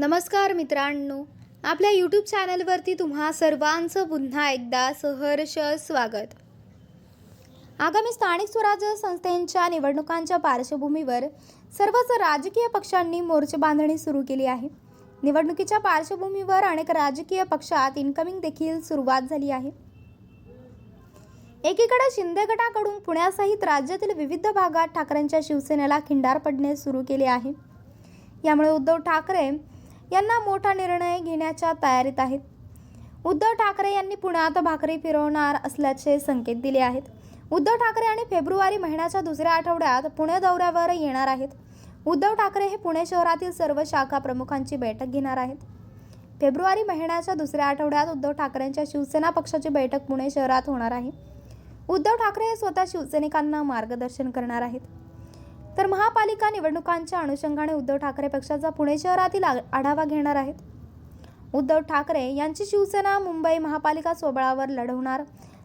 नमस्कार मित्रांनो आपल्या यूट्यूब चॅनलवरती तुम्हा सर्वांचं पुन्हा एकदा सहर्ष स्वागत. आगामी स्थानिक स्वराज्य संस्थेच्या निवडणुकांच्या पार्श्वभूमीवर सर्वच राजकीय पक्षांनी मोर्चे बांधणी सुरू केली आहे. निवडणुकीच्या पार्श्वभूमीवर अनेक राजकीय पक्षात इन्कमिंग देखील सुरुवात झाली आहे. एकीकडे शिंदे गटाकडून पुण्यासहित राज्यातील विविध भागात ठाकरेंच्या शिवसेनेला खिंडार पडणे सुरू केले आहे. यामुळे उद्धव ठाकरे यांना मोठा निर्णय घेण्याच्या तयारीत आहेत. उद्धव ठाकरे यांनी पुण्यात भाकरी फिरवणार असल्याचे संकेत दिले आहेत. उद्धव ठाकरे आणि फेब्रुवारी महिन्याच्या दुसऱ्या आठवड्यात पुणे दौऱ्यावर येणार आहेत. उद्धव ठाकरे हे पुणे शहरातील सर्व शाखा प्रमुखांची बैठक घेणार आहेत. फेब्रुवारी महिन्याच्या दुसऱ्या आठवड्यात उद्धव ठाकरेंच्या शिवसेना पक्षाची बैठक पुणे शहरात होणार आहे. उद्धव ठाकरे हे स्वतः शिवसैनिकांना मार्गदर्शन करणार आहेत. तर महापालिका निवडणुकांच्या अनुषंगाने उद्धव ठाकरे पक्षाचा पुणे शहरातील आ- आढावा घेणार आहेत. उद्धव ठाकरे यांची शिवसेना मुंबई महापालिका सोबळावर लढवणार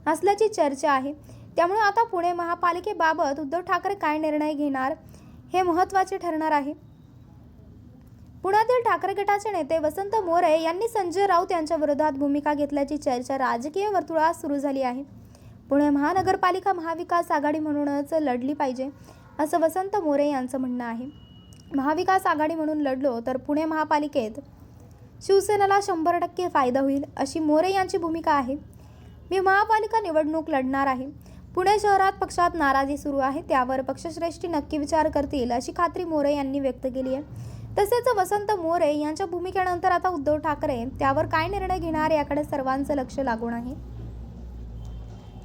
असल्याची चर्चा आहे. त्यामुळे आता पुणे महापालिकेबाबत उद्धव ठाकरे काय निर्णय घेणार हे महत्त्वाचे ठरणार आहे. पुण्यातील ठाकरे गटाचे नेते वसंत मोरे यांनी संजय राऊत यांच्या विरोधात भूमिका घेतल्याची चर्चा राजकीय वर्तुळात सुरू झाली आहे. पुणे महानगरपालिका महाविकास आघाडी म्हणूनच लढली पाहिजे. असं वसंत मोरे यांचं म्हणणं आहे. महाविकास आघाडी म्हणून लढलो तर पुणे महापालिकेत शिवसेनेला शंभर टक्के फायदा होईल अशी मोरे यांची भूमिका आहे. मी महापालिका निवडणूक लढणार आहे. पुणे शहरात पक्षात नाराजी सुरू आहे. त्यावर पक्षश्रेष्ठी नक्की विचार करतील अशी खात्री मोरे यांनी व्यक्त केली आहे. तसेच वसंत मोरे यांच्या भूमिकेनंतर आता उद्धव ठाकरे त्यावर काय निर्णय घेणार याकडे सर्वांचं लक्ष लागून आहे.